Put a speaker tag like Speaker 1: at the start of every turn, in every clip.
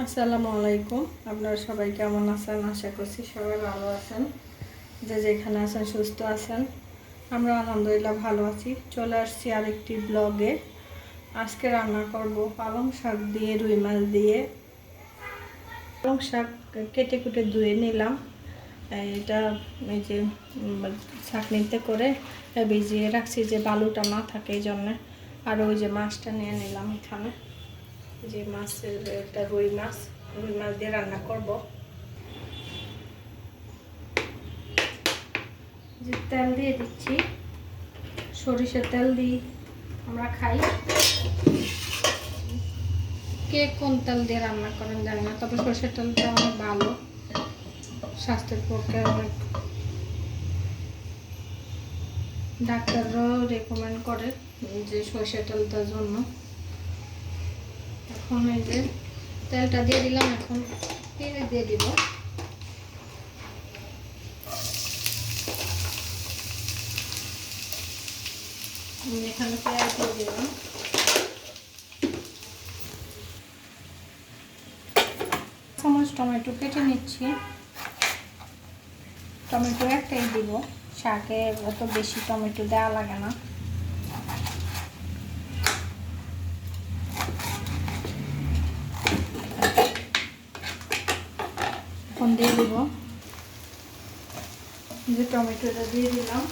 Speaker 1: আসসালামু আলাইকুম। আপনারা সবাই কেমন আছেন? আশা করছি সবাই ভালো আছেন। যে যেখানে আছেন, সুস্থ আছেন। আমরা আলহামদুলিল্লাহ ভালো আছি। চলে আসছি আরেকটি ব্লগে। আজকে রান্না করব পালং শাক দিয়ে, রুই মাছ দিয়ে। পালং শাক কেটে কুটে ধুয়ে নিলাম। এটা এই যে ছাঁকনিতে করে ভিজিয়ে রাখছি যে বালুটা না থাকে এই জন্যে। আর ওই যে মাছটা নিয়ে নিলাম এখানে। যে মাছের একটা রুই মাছ রুই মাছ দিয়ে রান্না করব। যে তেল দিয়ে দিচ্ছি, সরিষার তেল দিই আমরা খাই। কে কোন তেল দিয়ে রান্না করেন জানি না, তবে সরষের তেলটা অনেক ভালো, স্বাস্থ্যের পক্ষে অনেক। ডাক্তাররাও রেকমেন্ড করে যে সরষের তেলটার জন্য। এখন এই যে তেলটা দিয়ে দিলাম এখন। পেঁয়াজ দিয়ে দিব। এখানে পেঁয়াজ দিয়ে দিলাম। চামচ টমেটো কেটে নিচ্ছি। টমেটো একটাই দিব। শাকে অত বেশি টমেটো দেওয়া লাগে না। দিয়ে দিব। যে টমেটোটা দিয়ে দিলাম।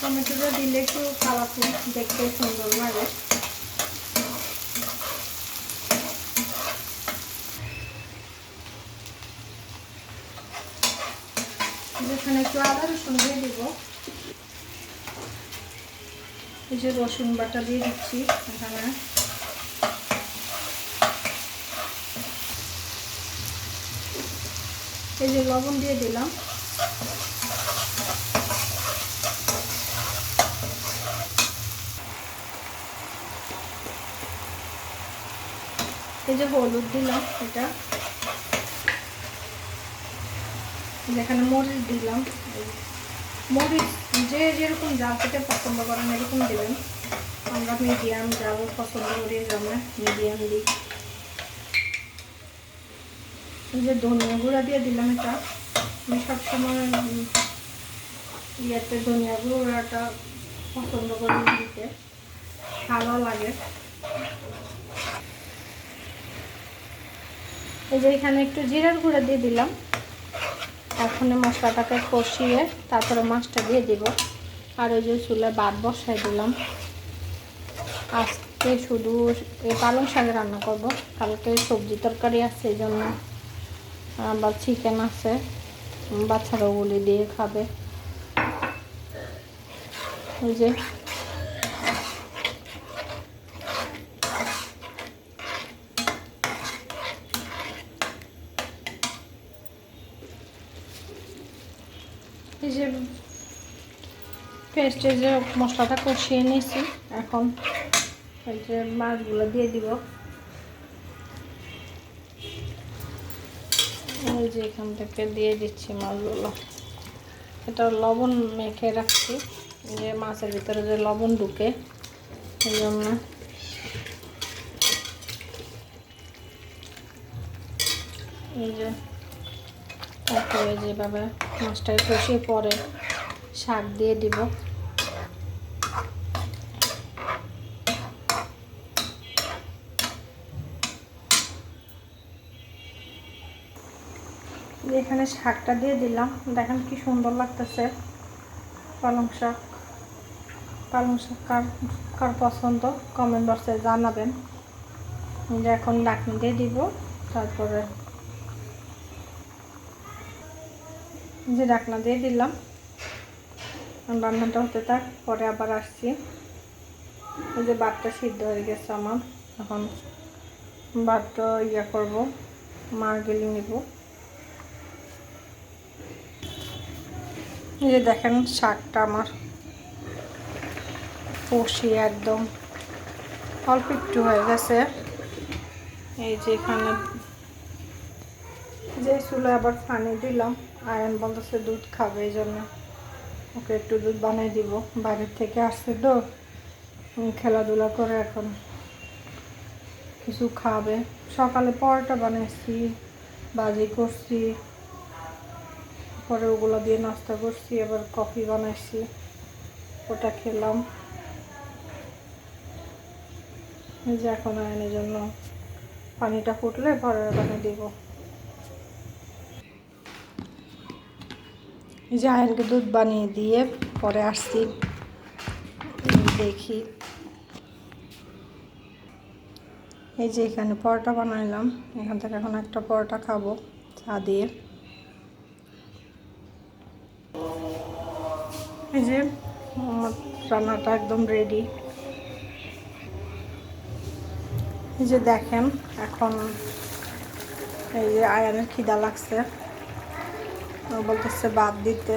Speaker 1: টমেটোটা দিলে একটু কালারফুল দেখতে সুন্দর লাগে। এখানে একটু আদা রসুন দিয়ে দিব। এই যে রসুন বাটা দিয়ে দিচ্ছি এখানে। এই যে লবণ দিয়ে দিলাম। এই যে হলুদ দিলাম এটা। যেখানে মরিচ দিলাম। মরিচ যে যেরকম জাল খেতে পছন্দ করেন এরকম দেবেন। আমরা মিডিয়াম জাল পছন্দ করি জন্য মিডিয়াম দিই। এই যে ধনিয়া গুঁড়া দিয়ে দিলাম এটা। আমি সবসময় ইয়েতে ধনিয়া গুঁড়াটা পছন্দ করি দিতে। ভালো লাগে। এই যে এখানে একটু জিরার গুঁড়া দিয়ে দিলাম। এখন মশলাটাকে কষিয়ে তারপরে মাছটা দিয়ে দিব। আর ওই যে চুলে বাদ বসাই দিলাম। আজকে শুধু এই পালং শাক রান্না করব। কালকে সবজি তরকারি আছে, এই জন্য আবার চিকেন আছে। বাচ্চারা ওগুলি দিয়ে খাবে। ওই যে। এই যে পেস্টে যে মশলাটা কষিয়ে নিয়েছি, এখন এই যে মাছগুলো দিয়ে দিব। এই যে এখান থেকে দিয়ে দিচ্ছি মাছগুলো। এটা লবণ মেখে রাখছি, যে মাছের ভিতরে যে লবণ ঢুকে, এই জন্য। এই যে তারপরে যেভাবে মাছটাকে কষিয়ে পরে শাক দিয়ে দিব। এখানে শাকটা দিয়ে দিলাম। দেখেন কি সুন্দর লাগতেছে। পালং শাক। পালং শাক কার কার পছন্দ? কমেন্ট বক্সে জানাবেন। যে এখন ডাকনি দিয়ে দিব, তারপরে যে ডাকনা দিয়ে দিলাম। রান্নাটা হতে থাক, পরে আবার আসছি। এই যে ভাতটা সিদ্ধ হয়ে গেছে আমার। এখন ভাতটা ইয়ে করব মার গেলি নিব। এই যে দেখেন শাকটা আমার। কষি একদম। অল্প একটু হয়ে গেছে। এই যে এখানে যে চুলে আবার পানি দিলাম আয়ন বলতেছে দুধ খাবে এই জন্য। ওকে একটু দুধ বানিয়ে দিব। বাইরের থেকে আসছে তো। খেলাধুলা করে এখন কিছু খাবে। সকালে পরোটা বানিয়েছি বাজি করছি। পরে ওগুলো দিয়ে নাস্তা করছি, এবার কফি বানাইছি, ওটা খেলাম। এই যে এখন আয়নের জন্য পানিটা ফুটলে বানিয়ে দিব। এই যে আয়নকে দুধ বানিয়ে দিয়ে পরে আসছি। দেখি। এই যে এখানে পরোটা বানাইলাম, এখান থেকে এখন একটা পরোটা খাব, চা দিয়ে। এই যে রান্নাটা একদম রেডি এই যে দেখেন, এখন এই যে আয়ানের খিদা লাগছে। ও বলতেছে বাদ দিতে।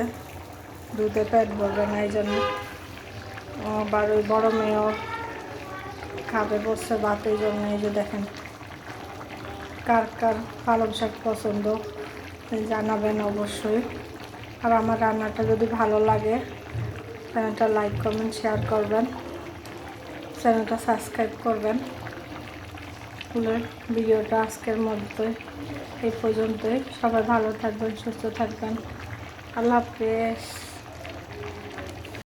Speaker 1: দুধে পেট ভরবে না এই জন্য আবার ওই বড় মেয়েও খাবে, বসছে ভাত এই জন্য এই যে দেখেন। কার কার পালং শাক পছন্দ, জানাবেন অবশ্যই। আর আমার রান্নাটা যদি ভালো লাগে চ্যানেলটা লাইক করবেন, শেয়ার করবেন, চ্যানেলটা সাবস্ক্রাইব করবেন। স্কুলের ভিডিওটা আজকের মধ্যে এই পর্যন্তই। সবাই ভালো থাকবেন, সুস্থ থাকবেন। আল্লাহ হাফেজ।